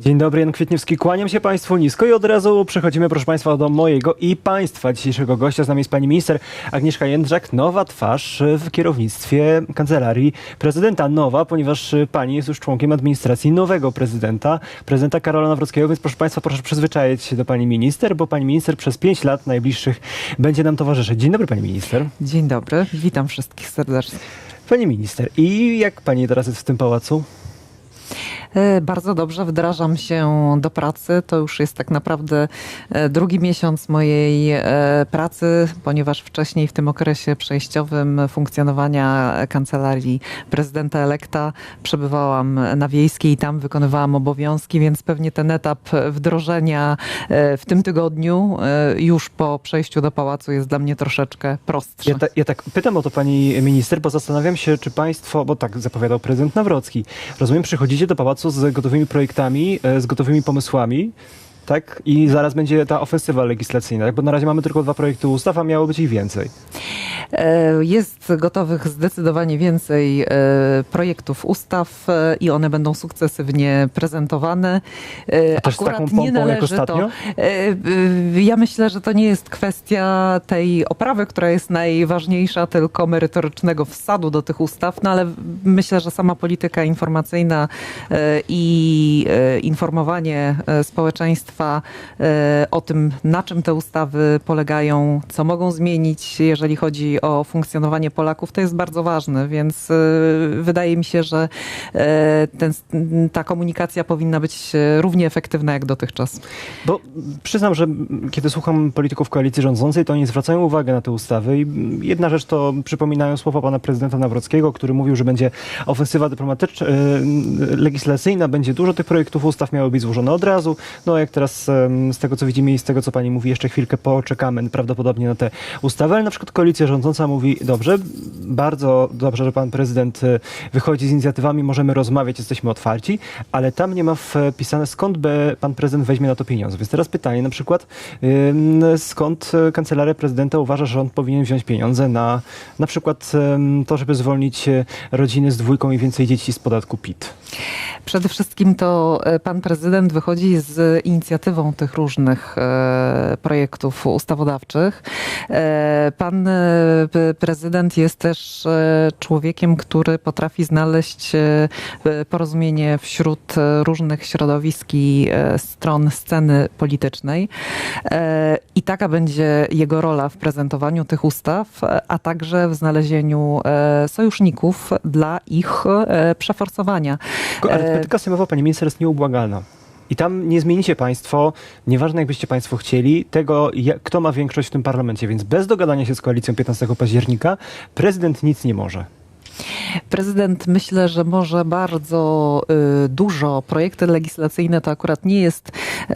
Dzień dobry, Jan Kwietniewski. Kłaniam się Państwu nisko i od razu przechodzimy, proszę Państwa, do mojego i Państwa dzisiejszego gościa. Z nami jest Pani Minister Agnieszka Jędrzak, nowa twarz w kierownictwie Kancelarii Prezydenta. Nowa, ponieważ Pani jest już członkiem administracji nowego prezydenta, prezydenta Karola Nawrockiego, więc proszę Państwa, proszę przyzwyczaić się do Pani Minister, bo Pani Minister przez pięć lat najbliższych będzie nam towarzyszyć. Dzień dobry Pani Minister. Dzień dobry, witam wszystkich serdecznie. Pani Minister, i jak Pani teraz jest w tym pałacu? E, bardzo dobrze, wdrażam się do pracy. To już jest tak naprawdę e, drugi miesiąc mojej e, pracy, ponieważ wcześniej w tym okresie przejściowym funkcjonowania kancelarii prezydenta elekta przebywałam na wiejskiej i tam wykonywałam obowiązki, więc pewnie ten etap wdrożenia w tym tygodniu, już po przejściu do pałacu, jest dla mnie troszeczkę prostszy. Ja, ta, ja tak pytam o to pani minister, bo zastanawiam się, czy państwo, bo tak zapowiadał prezydent Nawrocki, rozumiem, przychodzicie do pałacu z gotowymi projektami, e, z gotowymi pomysłami tak? I zaraz będzie ta ofensywa legislacyjna, tak? bo na razie mamy tylko dwa projekty ustaw, a miało być ich więcej. E, jest gotowych zdecydowanie więcej e, projektów ustaw e, i one będą sukcesywnie prezentowane. A też Akurat z taką nie należy to. Ja myślę, że to nie jest kwestia tej oprawy, która jest najważniejsza, tylko merytorycznego wsadu do tych ustaw, no ale myślę, że sama polityka informacyjna i informowanie społeczeństwa państwa e, o tym, na czym te ustawy polegają, co mogą zmienić, jeżeli chodzi o funkcjonowanie Polaków, to jest bardzo ważne, więc e, wydaje mi się, że e, ten, ta komunikacja powinna być równie efektywna jak dotychczas. Bo przyznam, że kiedy słucham polityków koalicji rządzącej, to oni zwracają uwagę na te ustawy i jedna rzecz to przypominają słowa pana prezydenta Nawrockiego, który mówił, że będzie ofensywa dyplomatyczna, legislacyjna, będzie dużo tych projektów ustaw miało być złożone od razu. No jak teraz teraz z tego, co widzimy i z tego, co pani mówi, jeszcze chwilkę poczekamy prawdopodobnie na te ustawy, ale na przykład koalicja rządząca mówi, dobrze, bardzo dobrze, że pan prezydent e, wychodzi z inicjatywami, możemy rozmawiać, jesteśmy otwarci, ale tam nie ma wpisane, skąd by pan prezydent weźmie na to pieniądze. Więc teraz pytanie na przykład, skąd kancelaria prezydenta uważa, że on powinien wziąć pieniądze na na przykład to, żeby zwolnić e, rodziny z dwójką i więcej dzieci z podatku PIT? Przede wszystkim to e, pan prezydent wychodzi z inicjatywą tych różnych e, projektów ustawodawczych. E, pan prezydent jest też człowiekiem, który potrafi znaleźć porozumienie wśród różnych środowisk i stron sceny politycznej. I taka będzie jego rola w prezentowaniu tych ustaw, a także w znalezieniu sojuszników dla ich przeforsowania. Ale polityka sejmowa, pani minister, jest nieubłagalna. I tam nie zmienicie państwo, nieważne jakbyście państwo chcieli, tego, kto ma większość w tym parlamencie. Więc bez dogadania się z koalicją 15 października prezydent nic nie może. Prezydent myślę, że może bardzo y, dużo. Projekty legislacyjne to akurat nie jest, e,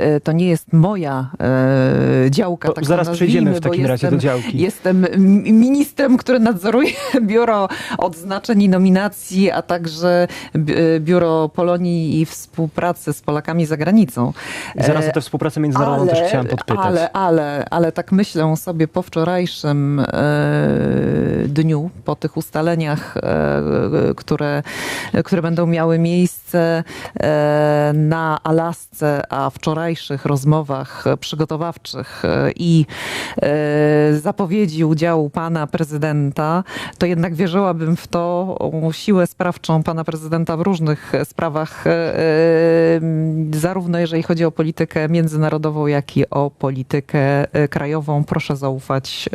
e, to nie jest moja e, działka. Tak zaraz przejdziemy w takim razie do działki. Jestem ministrem, który nadzoruje biuro odznaczeń i nominacji, a także biuro Polonii i współpracy z Polakami za granicą. I zaraz o tę współpracę międzynarodową ale, też chciałam podpytać. Ale, ale, ale tak myślę sobie po wczorajszym dniu, po tych ustaleniach, szkoleniach, e, które, które będą miały miejsce e, na Alasce, a wczorajszych rozmowach przygotowawczych e, i zapowiedzi udziału pana prezydenta, to jednak wierzyłabym w to siłę sprawczą pana prezydenta w różnych sprawach, zarówno jeżeli chodzi o politykę międzynarodową, jak i o politykę krajową. Proszę zaufać.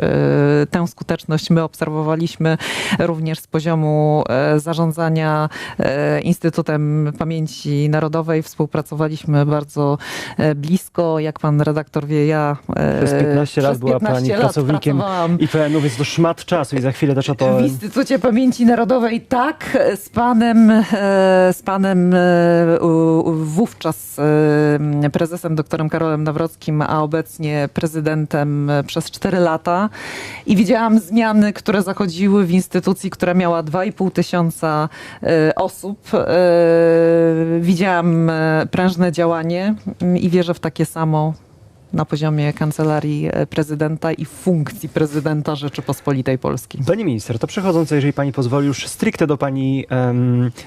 Tę skuteczność my obserwowaliśmy również z poziomu e, zarządzania e, Instytutem Pamięci Narodowej. Współpracowaliśmy bardzo e, blisko. Jak pan redaktor wie, ja przez 15 lat była pani pracownikiem IPN-u, więc to szmat czasu i za chwilę też o to... W Instytucie Pamięci Narodowej. Tak, z panem, z panem wówczas prezesem doktorem Karolem Nawrockim, a obecnie prezydentem przez 4 lata. I widziałam zmiany, które zachodziły w instytucji, która miała 2,5 tysiąca e, osób. E, widziałam e, prężne działanie i wierzę w takie samo na poziomie kancelarii e, prezydenta i funkcji prezydenta Rzeczypospolitej Polskiej. Pani minister, to przechodząc, jeżeli pani pozwoli, już stricte do pani,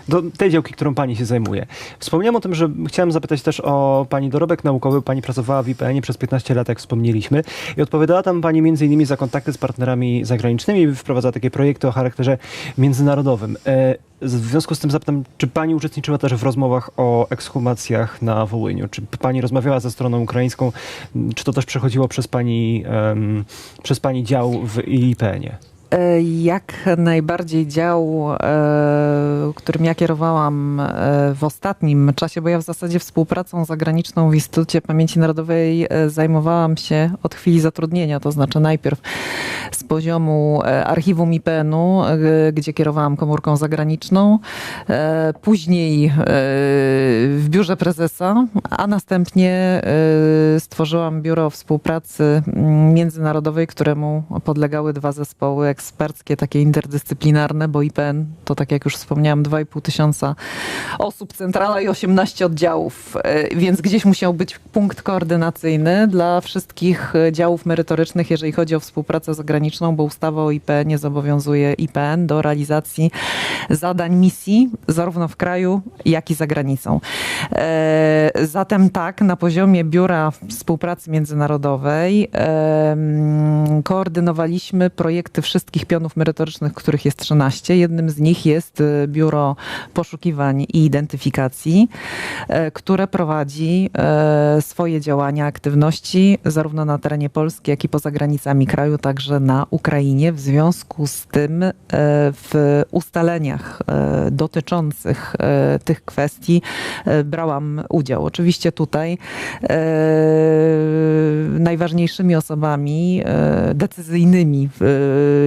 do tej działki, którą pani się zajmuje. Wspomniałem o tym, że chciałem zapytać też o pani dorobek naukowy. Pani pracowała w IPN-ie przez 15 lat, jak wspomnieliśmy, i odpowiadała tam pani między innymi za kontakty z partnerami zagranicznymi, wprowadzała takie projekty o charakterze międzynarodowym. W związku z tym zapytam, czy pani uczestniczyła też w rozmowach o ekshumacjach na Wołyniu? Czy pani rozmawiała ze stroną ukraińską? Czy to też przechodziło przez pani, em, przez pani dział w IPN-ie? E, Jak najbardziej dział, e, którym ja kierowałam e, w ostatnim czasie, bo ja w zasadzie współpracą zagraniczną w Instytucie Pamięci Narodowej zajmowałam się od chwili zatrudnienia, to znaczy najpierw z poziomu archiwum IPN-u, gdzie kierowałam komórką zagraniczną, później w biurze prezesa, a następnie stworzyłam biuro współpracy międzynarodowej, któremu podlegały dwa zespoły eksperckie, takie interdyscyplinarne, bo IPN to, tak jak już wspomniałam, 2,5 tysiąca osób, centrala i 18 oddziałów, e, więc gdzieś musiał być punkt koordynacyjny dla wszystkich e, działów merytorycznych, jeżeli chodzi o współpracę zagraniczną, bo ustawa o IPN zobowiązuje IPN do realizacji zadań misji zarówno w kraju, jak i za granicą. E, Zatem tak, na poziomie Biura Współpracy Międzynarodowej koordynowaliśmy projekty wszystkich pionów merytorycznych, których jest 13. Jednym z nich jest e, Biuro Poszukiwań i Identyfikacji, e, które prowadzi e, swoje działania, aktywności zarówno na terenie Polski, jak i poza granicami kraju, także na Ukrainie. W związku z tym w ustaleniach dotyczących tych kwestii brałam udział. Oczywiście tutaj najważniejszymi osobami decyzyjnymi,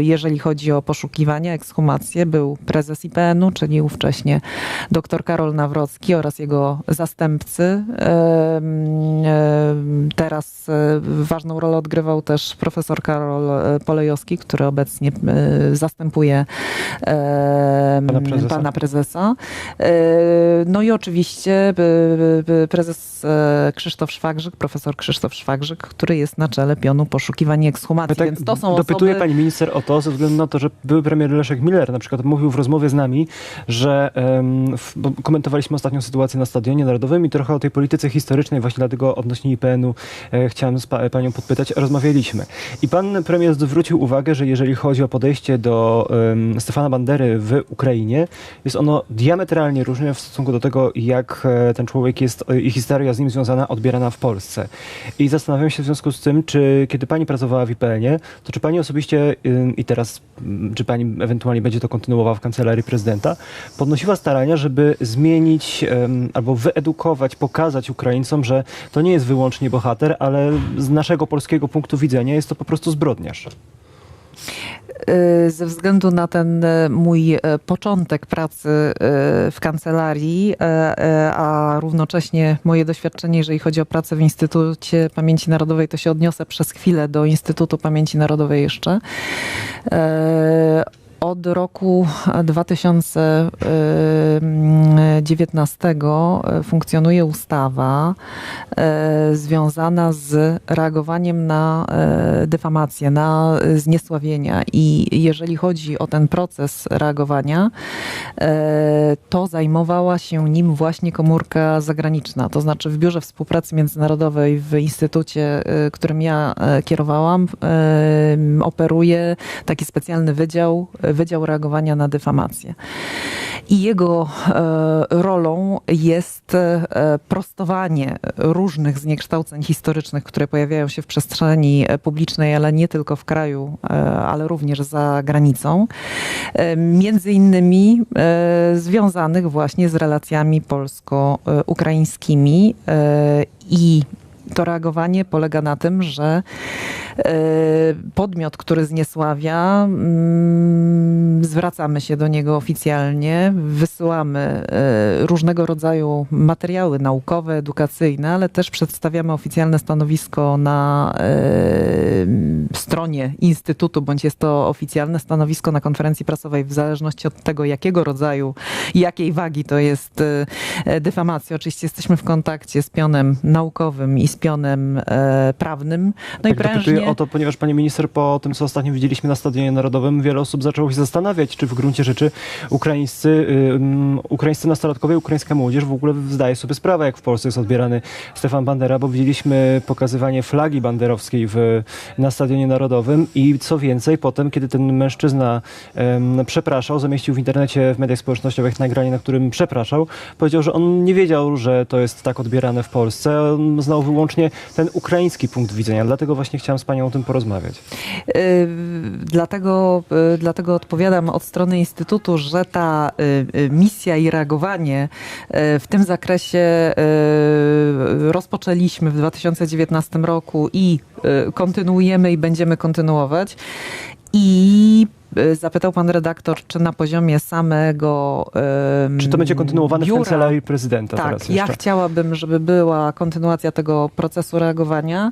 jeżeli chodzi o poszukiwania, ekshumacje, był prezes IPN-u, czyli ówcześnie dr Karol Nawrocki oraz jego zastępcy. Teraz e, ważną rolę odgrywał też profesor Karol e, Polejowski, który obecnie e, zastępuje Pana prezesa. pana prezesa. No i oczywiście prezes Krzysztof Szwagrzyk, profesor Krzysztof Szwagrzyk, który jest na czele pionu poszukiwań i ekshumacji, tak więc to są dopytuję osoby... pani minister o to, ze względu na to, że były premier Leszek Miller na przykład mówił w rozmowie z nami, że w, komentowaliśmy ostatnią sytuację na Stadionie Narodowym i trochę o tej polityce historycznej, właśnie dlatego odnośnie IPN-u e, chciałem z pa, panią podpytać, rozmawialiśmy. I pan premier zwrócił uwagę, że jeżeli chodzi o podejście do Stefana Bandery w Ukrainie, jest ono diametralnie różne w stosunku do tego, jak e, ten człowiek jest e, i historia z nim związana, odbierana w Polsce. I zastanawiam się w związku z tym, czy kiedy pani pracowała w IPN-ie, to czy pani osobiście i teraz, ym, czy pani ewentualnie będzie to kontynuowała w kancelarii prezydenta, podnosiła starania, żeby zmienić albo wyedukować, pokazać Ukraińcom, że to nie jest wyłącznie bohater, ale z naszego polskiego punktu widzenia jest to po prostu zbrodniarz. Y, Ze względu na ten e, mój e, początek pracy w kancelarii, a równocześnie moje doświadczenie, jeżeli chodzi o pracę w Instytucie Pamięci Narodowej, to się odniosę przez chwilę do Instytutu Pamięci Narodowej jeszcze. Od roku 2019 funkcjonuje ustawa e, związana z reagowaniem na dyfamację, na zniesławienia. I jeżeli chodzi o ten proces reagowania, to zajmowała się nim właśnie komórka zagraniczna. To znaczy w Biurze Współpracy Międzynarodowej w instytucie, którym ja kierowałam, operuje taki specjalny wydział, Wydział Reagowania na Dyfamację. I jego e, rolą jest e, prostowanie różnych zniekształceń historycznych, które pojawiają się w przestrzeni e, publicznej, ale nie tylko w kraju, ale również za granicą. Między innymi związanych właśnie z relacjami polsko-ukraińskimi i to reagowanie polega na tym, że e, podmiot, który zniesławia, mm, zwracamy się do niego oficjalnie, wysyłamy e, różnego rodzaju materiały naukowe, edukacyjne, ale też przedstawiamy oficjalne stanowisko na e, stronie Instytutu, bądź jest to oficjalne stanowisko na konferencji prasowej, w zależności od tego, jakiego rodzaju i jakiej wagi to jest dyfamacja. Oczywiście jesteśmy w kontakcie z pionem naukowym i z spionem e, prawnym. No i tak dopytuję prężnie... o to, ponieważ pani minister, po tym co ostatnio widzieliśmy na Stadionie Narodowym, wiele osób zaczęło się zastanawiać, czy w gruncie rzeczy ukraińscy, um, ukraińscy nastolatkowie, ukraińska młodzież w ogóle zdaje sobie sprawę, jak w Polsce jest odbierany Stefan Bandera, bo widzieliśmy pokazywanie flagi banderowskiej w, na Stadionie Narodowym i co więcej, potem, kiedy ten mężczyzna um, przepraszał, zamieścił w internecie, w mediach społecznościowych nagranie, na którym przepraszał, powiedział, że on nie wiedział, że to jest tak odbierane w Polsce. On znał wyłącznie ten ukraiński punkt widzenia. Dlatego właśnie chciałam z panią o tym porozmawiać. Yy, Dlatego, yy, dlatego odpowiadam od strony Instytutu, że ta yy, misja i reagowanie yy, w tym zakresie yy, rozpoczęliśmy w 2019 roku i kontynuujemy i będziemy kontynuować. I zapytał pan redaktor, czy na poziomie samego. yy, Czy to będzie kontynuowane biura, w kancelarii prezydenta tak, teraz ja chciałabym, żeby była kontynuacja tego procesu reagowania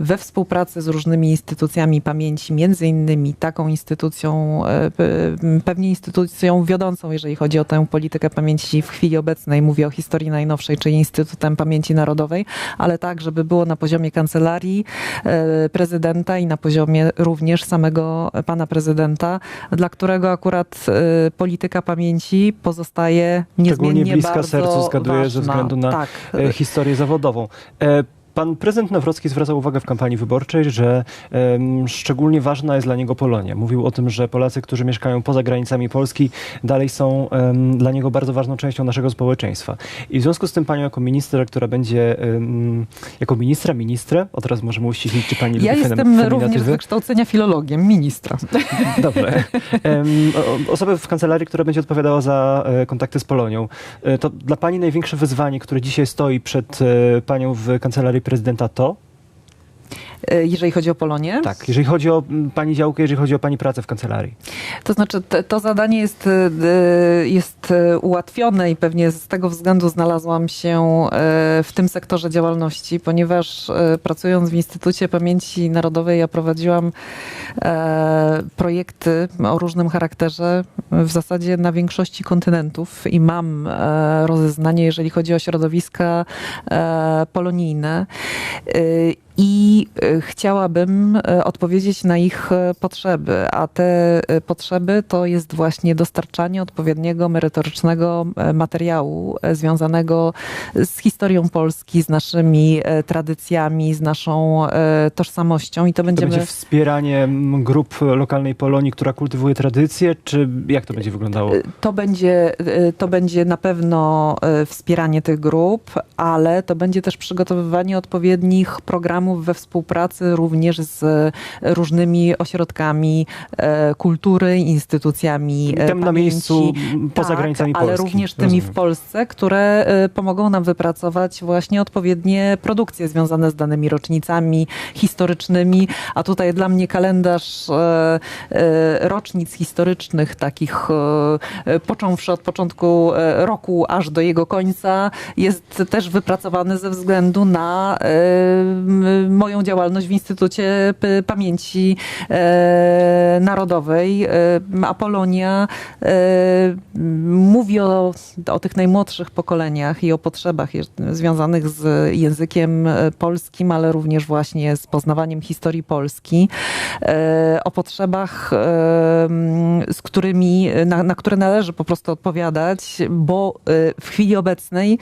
we współpracy z różnymi instytucjami pamięci, między innymi taką instytucją, e, pe- pewnie instytucją wiodącą, jeżeli chodzi o tę politykę pamięci w chwili obecnej, mówię o historii najnowszej, czyli Instytutem Pamięci Narodowej, ale tak, żeby było na poziomie kancelarii e, prezydenta i na poziomie również samego pana prezydenta, dla którego akurat e, polityka pamięci pozostaje niezmiennie Szczególnie bliska bardzo sercu, zgaduję, ważna. ze względu na tak. e, historię zawodową. E, Pan prezydent Nawrocki zwracał uwagę w kampanii wyborczej, że em, szczególnie ważna jest dla niego Polonia. Mówił o tym, że Polacy, którzy mieszkają poza granicami Polski, dalej są em, dla niego bardzo ważną częścią naszego społeczeństwa. I w związku z tym panią jako ministra, która będzie em, jako ministra, ministrę, od razu możemy uściślić, czy pani Ja lubi jestem feminatywy? również z wykształcenia filologiem, ministra. Dobrze. O- Osobę w kancelarii, która będzie odpowiadała za e, kontakty z Polonią. E, To dla Pani największe wyzwanie, które dzisiaj stoi przed e, Panią w kancelarii prezydenta to? E, Jeżeli chodzi o Polonię, Tak, jeżeli chodzi o Pani działkę, jeżeli chodzi o Pani pracę w kancelarii. to znaczy te, to zadanie jest, e, jest e, ułatwione i pewnie z tego względu znalazłam się w tym sektorze działalności, ponieważ pracując w Instytucie Pamięci Narodowej ja prowadziłam projekty o różnym charakterze w zasadzie na większości kontynentów i mam rozeznanie, jeżeli chodzi o środowiska polonijne. I chciałabym e, odpowiedzieć na ich e, potrzeby, a te e, potrzeby to jest właśnie dostarczanie odpowiedniego merytorycznego materiału związanego z historią Polski, z naszymi tradycjami, z naszą tożsamością i to To będziemy... będzie wspieranie grup lokalnej Polonii, która kultywuje tradycję, czy jak to będzie wyglądało? To będzie, to będzie na pewno wspieranie tych grup, ale to będzie też przygotowywanie odpowiednich programów we współpracy również z różnymi ośrodkami e, kultury, instytucjami e, na pamięci. miejscu, m, poza Tak, granicami ale Polski. również tymi w Rozumiem. Polsce, które e, pomogą nam wypracować właśnie odpowiednie produkcje związane z danymi rocznicami historycznymi, a tutaj dla mnie kalendarz e, e, rocznic historycznych, takich e, e, począwszy od początku e, roku aż do jego końca, jest też wypracowany ze względu na e, moją działalność w Instytucie Pamięci e, Narodowej. E, Apolonia e, mówi o, o tych najmłodszych pokoleniach i o potrzebach związanych z językiem polskim, ale również właśnie z poznawaniem historii Polski, o potrzebach, z którymi, na, na które należy po prostu odpowiadać, bo w chwili obecnej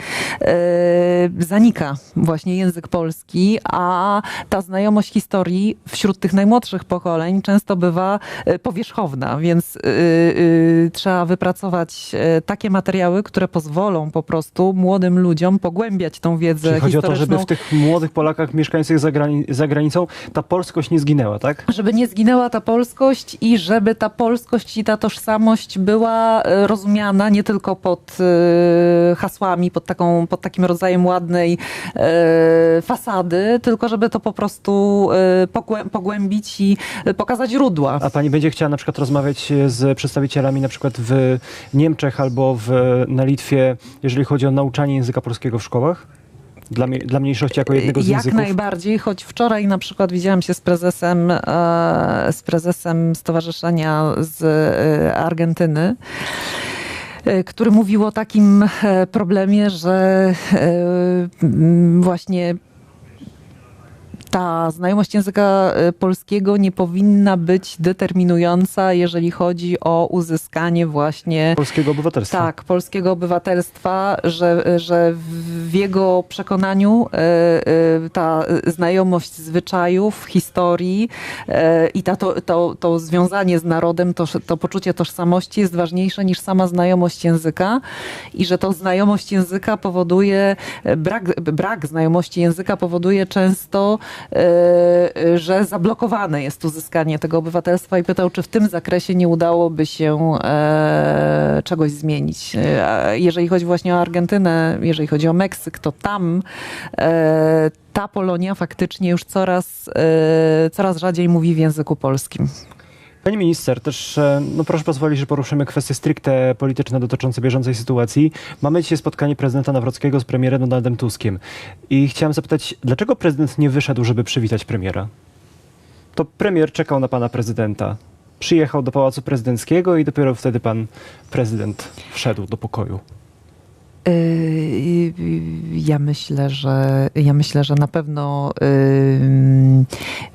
zanika właśnie język polski, a ta znajomość historii wśród tych najmłodszych pokoleń często bywa e, powierzchowna, więc e, e, trzeba wypracować takie materiały, które pozwolą po prostu młodym ludziom pogłębiać tą wiedzę Czyli chodzi o to, żeby w tych młodych Polakach mieszkających za, grani- za granicą ta polskość nie zginęła, tak? żeby nie zginęła ta polskość i żeby ta polskość i ta tożsamość była rozumiana nie tylko pod hasłami, pod, taką, pod takim rodzajem ładnej fasady, tylko żeby to po prostu e, pogłę- pogłębić i e, pokazać źródła. A pani będzie chciała na przykład rozmawiać z przedstawicielami na przykład w Niemczech albo w, na Litwie, jeżeli chodzi o nauczanie języka polskiego w szkołach? Dla, dla mniejszości jako jednego z Jak języków? najbardziej, choć wczoraj na przykład widziałam się z prezesem, e, z prezesem Stowarzyszenia z e, Argentyny e, który mówił o takim problemie, że właśnie ta znajomość języka y, polskiego nie powinna być determinująca, jeżeli chodzi o uzyskanie właśnie Polskiego obywatelstwa. tak, polskiego obywatelstwa, że, że w jego przekonaniu e, e, ta znajomość zwyczajów, historii e, i ta, to, to, to związanie z narodem, to, to poczucie tożsamości jest ważniejsze niż sama znajomość języka i że to znajomość języka powoduje, brak, brak znajomości języka powoduje często, e, że zablokowane jest uzyskanie tego obywatelstwa i pytał, czy w tym zakresie nie udałoby się e, czegoś zmienić. E, Jeżeli chodzi właśnie o Argentynę, jeżeli chodzi o Meksyk, to tam e, ta Polonia faktycznie już coraz, coraz rzadziej mówi w języku polskim. Pani minister, też e, no proszę pozwolić, że poruszymy kwestie stricte polityczne dotyczące bieżącej sytuacji. Mamy dzisiaj spotkanie prezydenta Nawrockiego z premierem Donaldem Tuskiem. I chciałem zapytać, dlaczego prezydent nie wyszedł, żeby przywitać premiera? To premier czekał na pana prezydenta. Przyjechał do Pałacu Prezydenckiego i dopiero wtedy pan prezydent wszedł do pokoju. Yy, Ja myślę, że ja myślę, że na pewno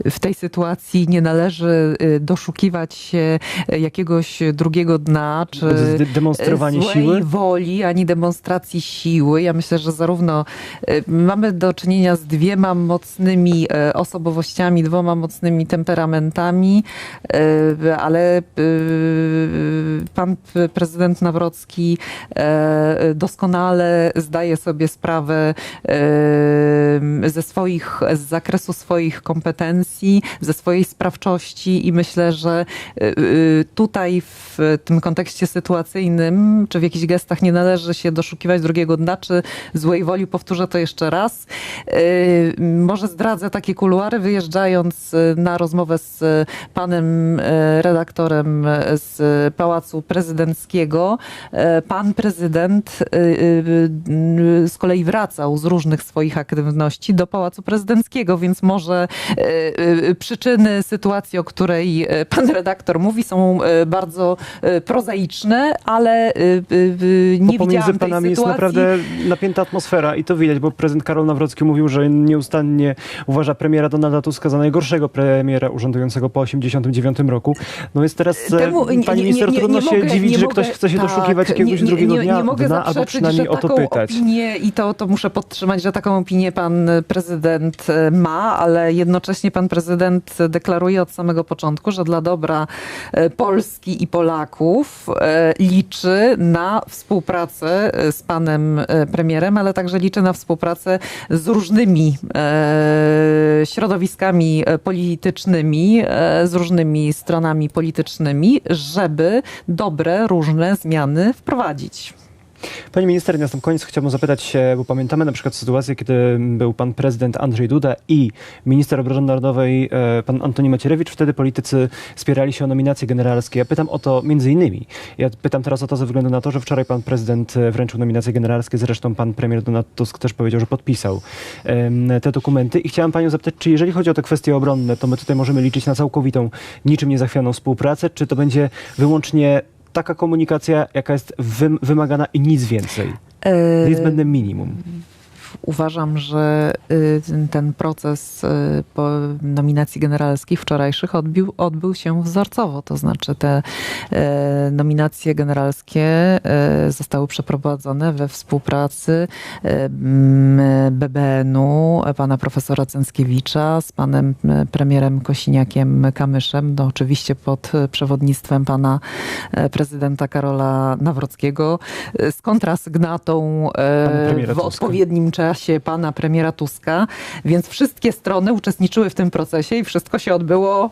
yy, w tej sytuacji nie należy yy, doszukiwać się jakiegoś drugiego dna, czy De- demonstrowanie siły? woli, ani demonstracji siły. Ja myślę, że zarówno y, mamy do czynienia z dwiema mocnymi y, osobowościami, dwoma mocnymi temperamentami, y, ale y, pan prezydent Nawrocki y, doskonale zdaje sobie sprawę ze swoich, z zakresu swoich kompetencji, ze swojej sprawczości i myślę, że y, y, tutaj w tym kontekście sytuacyjnym, czy w jakichś gestach nie należy się doszukiwać drugiego dna, czy złej woli, powtórzę to jeszcze raz. Y, Może zdradzę takie kuluary, wyjeżdżając na rozmowę z panem redaktorem z Pałacu Prezydenckiego. Pan prezydent z kolei wracał z różnych swoich aktywności do Pałacu Prezydenckiego, więc może y, y, przyczyny sytuacji, o której y, pan redaktor mówi, są y, bardzo y, prozaiczne, ale y, y, y, nie Bo pomiędzy widziałam tej panami jest sytuacji. naprawdę napięta atmosfera i to widać, bo prezydent Karol Nawrocki mówił, że nieustannie uważa premiera Donalda Tuska za najgorszego premiera urzędującego po 1989 roku. No więc teraz, e, Temu- nie- pani nie- minister, nie- nie trudno się mogę- dziwić, nie że mogę- ktoś chce się tak, doszukiwać jakiegoś nie- nie- drugiego nie, dnia, nie mogę dna albo przynajmniej że o to taką pytać. Opinię, I to, to muszę podtrzymać, że taką opinię pan prezydent e, ma, ale jednocześnie pan prezydent deklaruje od samego początku, że dla dobra e, Polski i Polaków e, liczy na współpracę e, z panem e, premierem, ale także liczy na współpracę z różnymi e, środowiskami e, politycznymi, e, z różnymi stronami politycznymi, żeby dobre, różne zmiany wprowadzić. Pani minister, na sam koniec chciałbym zapytać się, bo pamiętamy na przykład sytuację, kiedy był pan prezydent Andrzej Duda i minister obrony narodowej e, pan Antoni Macierewicz. Wtedy politycy spierali się o nominacje generalskie. Ja pytam o to między innymi. Ja pytam teraz o to ze względu na to, że wczoraj pan prezydent e, wręczył nominacje generalskie. Zresztą pan premier Donald Tusk też powiedział, że podpisał te dokumenty. I chciałem panią zapytać, czy jeżeli chodzi o te kwestie obronne, to my tutaj możemy liczyć na całkowitą, niczym niezachwianą współpracę, czy to będzie wyłącznie taka komunikacja, jaka jest wym- wymagana i nic więcej? Niezbędne minimum. Uważam, że y, ten- proces y, nominacji generalskich wczorajszych odbił, odbył się wzorcowo. To znaczy te e, nominacje generalskie e, zostały przeprowadzone we współpracy e, BBN-u, pana profesora Cęckiewicza z panem premierem Kosiniakiem Kamyszem, no oczywiście pod przewodnictwem pana prezydenta Karola Nawrockiego, z kontrasygnatą w odpowiednim czasie pana premiera Tuska, więc wszystkie strony uczestniczyły w tym procesie i wszystko się odbyło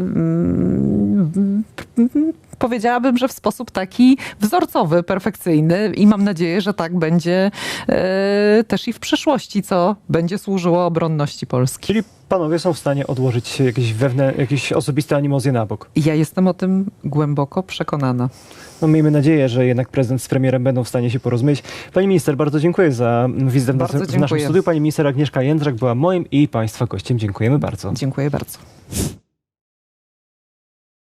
mm, powiedziałabym, że w sposób taki wzorcowy, perfekcyjny i mam nadzieję, że tak będzie e, też i w przyszłości, co będzie służyło obronności Polski. Czyli panowie są w stanie odłożyć jakieś, wewnę, jakieś osobiste animozje na bok. Ja jestem o tym głęboko przekonana. No miejmy nadzieję, że jednak prezydent z premierem będą w stanie się porozumieć. Pani minister, bardzo dziękuję za wizytę w, Bardzo naszym- w naszym dziękuję. studiu. Pani minister Agnieszka Jędrzak była moim i państwa gościem. Dziękujemy bardzo. Dziękuję bardzo.